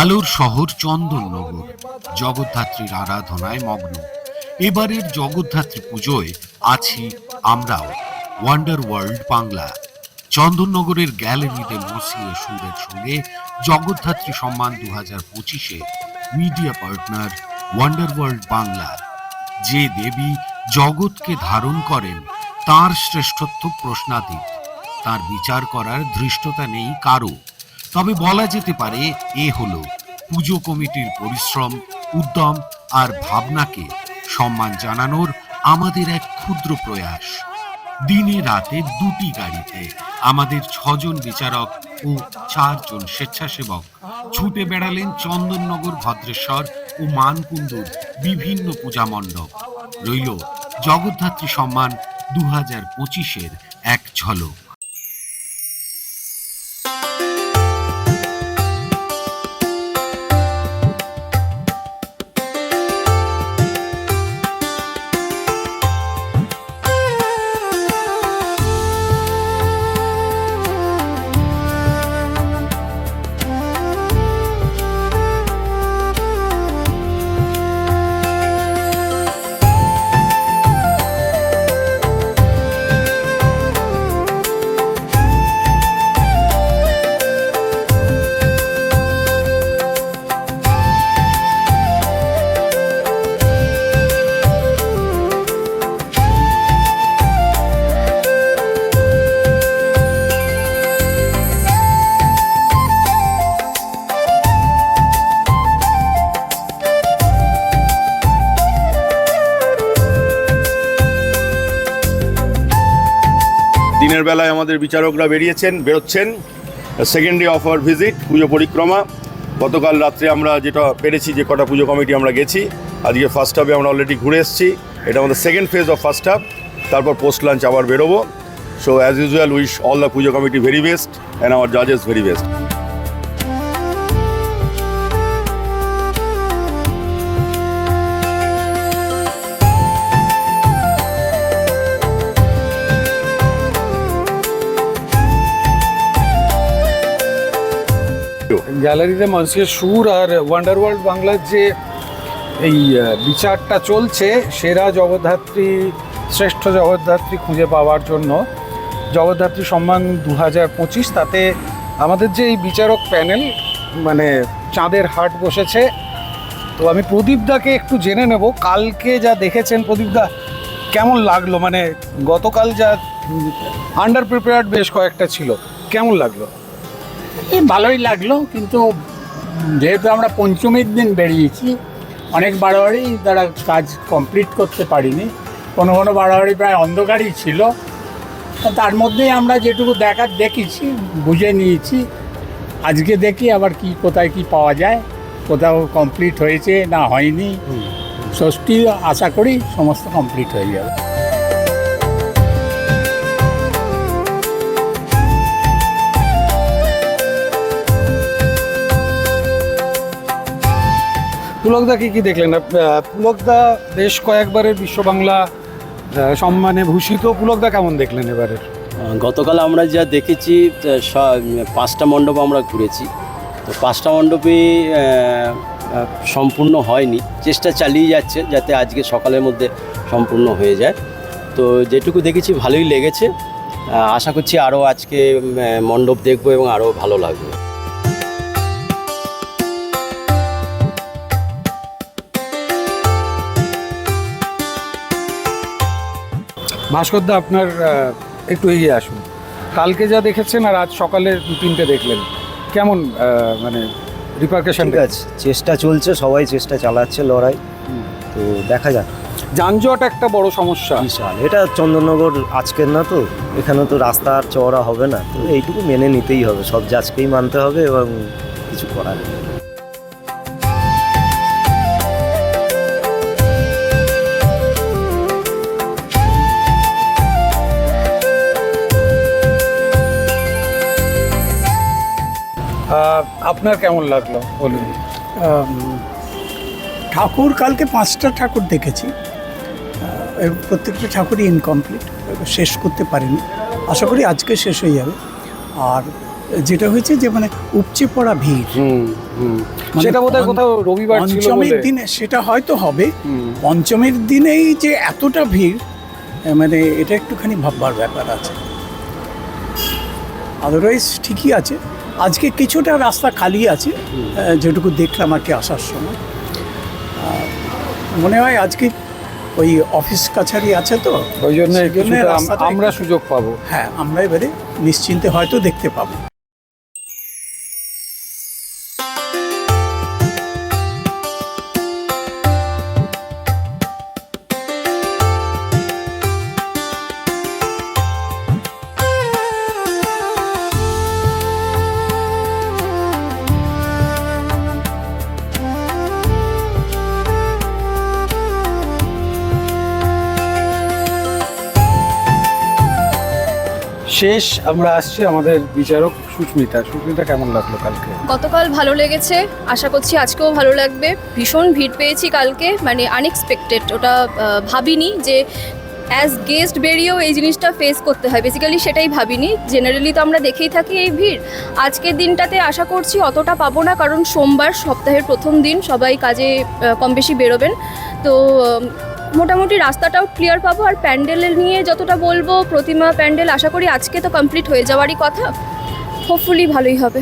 আলোর শহর চন্দননগর, জগদ্ধাত্রীর আরাধনায় মগ্ন। এবারের জগদ্ধাত্রী পুজোয় আছি আমরাও ওয়ান্ডার ওয়ার্ল্ড বাংলা। চন্দননগরের গ্যালারিতে মসিয়ে সুরের সঙ্গে জগদ্ধাত্রী সম্মান দু হাজার পঁচিশে media partner wonder world Bangla. যে দেবী জগৎকে ধারণ করেন, তার শ্রেষ্ঠত্ব প্রশ্নাতীত। তার বিচার করার ধৃষ্টতা নেই কারও। তবে বলা যেতে পারে এ হলো পুজো কমিটির পরিশ্রম, উদ্যম আর ভাবনাকে সম্মান জানানোর আমাদের এক ক্ষুদ্র প্রয়াস। দিনে রাতে দুটি গাড়িতে আমাদের ছজন বিচারক ও চারজন স্বেচ্ছাসেবক ছুটে বেড়ালেন চন্দননগর, ভদ্রেশ্বর ও মানকুণ্ডুর বিভিন্ন পূজা মণ্ডপ। রইল জগদ্ধাত্রী সম্মান দু হাজার পঁচিশের এক ঝলক। দিনের বেলায় আমাদের বিচারকরা বেরিয়েছেন, বেরোচ্ছেন। Second day of our visit puja পরিক্রমা। গতকাল রাত্রে আমরা যেটা পেরেছি যে কটা পুজো কমিটি আমরা গেছি, আজকে ফার্স্ট হাফে আমরা অলরেডি ঘুরে এসেছি। এটা আমাদের second phase of first half তারপর পোস্ট লাঞ্চ আবার বেরোবো। So as usual wish all the puja committee very best and our জাজেস very best গ্যালারিতে মানুষের সুর আর ওয়ান্ডার ওয়ার্ল্ড বাংলার যে এই বিচারটা চলছে, সেরা জগদ্ধাত্রী, শ্রেষ্ঠ জগদ্ধাত্রী খুঁজে পাওয়ার জন্য। জগদ্ধাত্রী সম্মান দু হাজার পঁচিশ, তাতে আমাদের যে এই বিচারক প্যানেল মানে চাঁদের হাট বসেছে। তো আমি প্রদীপদাকে একটু জেনে নেব, কালকে যা দেখেছেন প্রদীপদা কেমন লাগল? মানে গতকাল যা আন্ডার প্রিপেয়ার্ড বেশ কয়েকটা ছিল, কেমন লাগল? ভালোই লাগল কিন্তু যেহেতু আমরা পঞ্চমীর দিন বেরিয়েছি অনেক বাড়াবাড়ি তারা কাজ কমপ্লিট করতে পারিনি। কোনো কোনো বাড়াবাড়ি প্রায় অন্ধকারই ছিল। তার মধ্যেই আমরা যেটুকু দেখার দেখেছি বুঝে নিয়েছি। আজকে দেখি আবার কি কোথায় কি পাওয়া যায় কোথাও কমপ্লিট হয়েছে না হয়নি। ষষ্ঠী আশা করি সমস্ত কমপ্লিট হয়ে যাবে। পুলকদা কি কি দেখলেন? পুলকদা বেশ কয়েকবারের বিশ্ব বাংলা সম্মানে ভূষিত পুলকদা কেমন দেখলেন এবারের? গতকাল আমরা যা দেখেছি পাঁচটা মণ্ডপ আমরা ঘুরেছি। তো পাঁচটা আহ, সম্পূর্ণ হয়নি। চেষ্টা চালিয়ে যাচ্ছে যাতে আজকে সকালের মধ্যে সম্পূর্ণ হয়ে যায়। তো যেটুকু দেখেছি ভালোই লেগেছে। আশা করছি আরও আজকে মণ্ডপ দেখব এবং আরও ভালো লাগবে। ভাস্করদা আপনার একটু এগিয়ে আসুন। কালকে যা দেখেছেন আর আজ সকালে দু তিনটে দেখলেন কেমন মানে রিপার্কেশন ঠিক আছে চেষ্টা চলছে সবাই চেষ্টা চালাচ্ছে লড়াই। তো দেখা যাক। যানজট একটা বড় সমস্যা। বিশাল। এটা চন্দননগর আজকের না তো? এখানে তো রাস্তা আর চওড়া হবে না। তো এইটুকু মেনে নিতেই হবে। সব জাজকেই মানতে হবে এবং কিছু করার নেই। আপনার কেমন লাগল? বলুন। ঠাকুর কালকে পাঁচটা ঠাকুর দেখেছি। প্রত্যেকটা ঠাকুরই ইনকমপ্লিট শেষ করতে পারিনি। আশা করি আজকে শেষ হয়ে যাবে। আর যেটা হয়েছে যে মানে উপচে পড়া ভিড়। মানে সেটা বোধহয় কোথাও রবিবার পঞ্চমীর দিনে সেটা হয়তো হবে। পঞ্চমীর দিনেই যে এতটা ভিড় মানে এটা একটুখানি ভাববার ব্যাপার আছে। আদারওয়াইজ ঠিকই আছে। আজকে কিছুটা রাস্তা খালি আছে যেটুকু দেখলাম আর কি আসার সময়। মনে হয় আজকে ওই অফিস কাছারি আছে তো ওই জন্য আমরা সুযোগ পাবো। হ্যাঁ আমরা এবারে নিশ্চিন্তে হয়তো দেখতে পাবো। শেষ আমরা আসছি আমাদের বিচারক সুস্মিতা। সুস্মিতা, কেমন লাগল কালকে? গতকাল ভালো লেগেছে। আশা করছি আজকেও ভালো লাগবে। ভীষণ ভিড় পেয়েছি কালকে মানে আনএক্সপেক্টেড ওটা ভাবিনি যে অ্যাজ গেস্ট বেরিয়েও এই জিনিসটা ফেস করতে হয়। বেসিক্যালি সেটাই ভাবিনি। জেনারেলি তো আমরা দেখেই থাকি এই ভিড়। আজকের দিনটাতে আশা করছি অতটা পাবো না, কারণ সোমবার সপ্তাহের প্রথম দিন সবাই কাজে কম বেশি বেরোবেন। তো মোটামুটি রাস্তাটাও ক্লিয়ার পাবো আর প্যান্ডেল নিয়ে যতটা বলব প্রতিমা প্যান্ডেল আশা করি আজকে তো কমপ্লিট হয়ে যাওয়ারই কথা। হোপফুলি ভালোই হবে।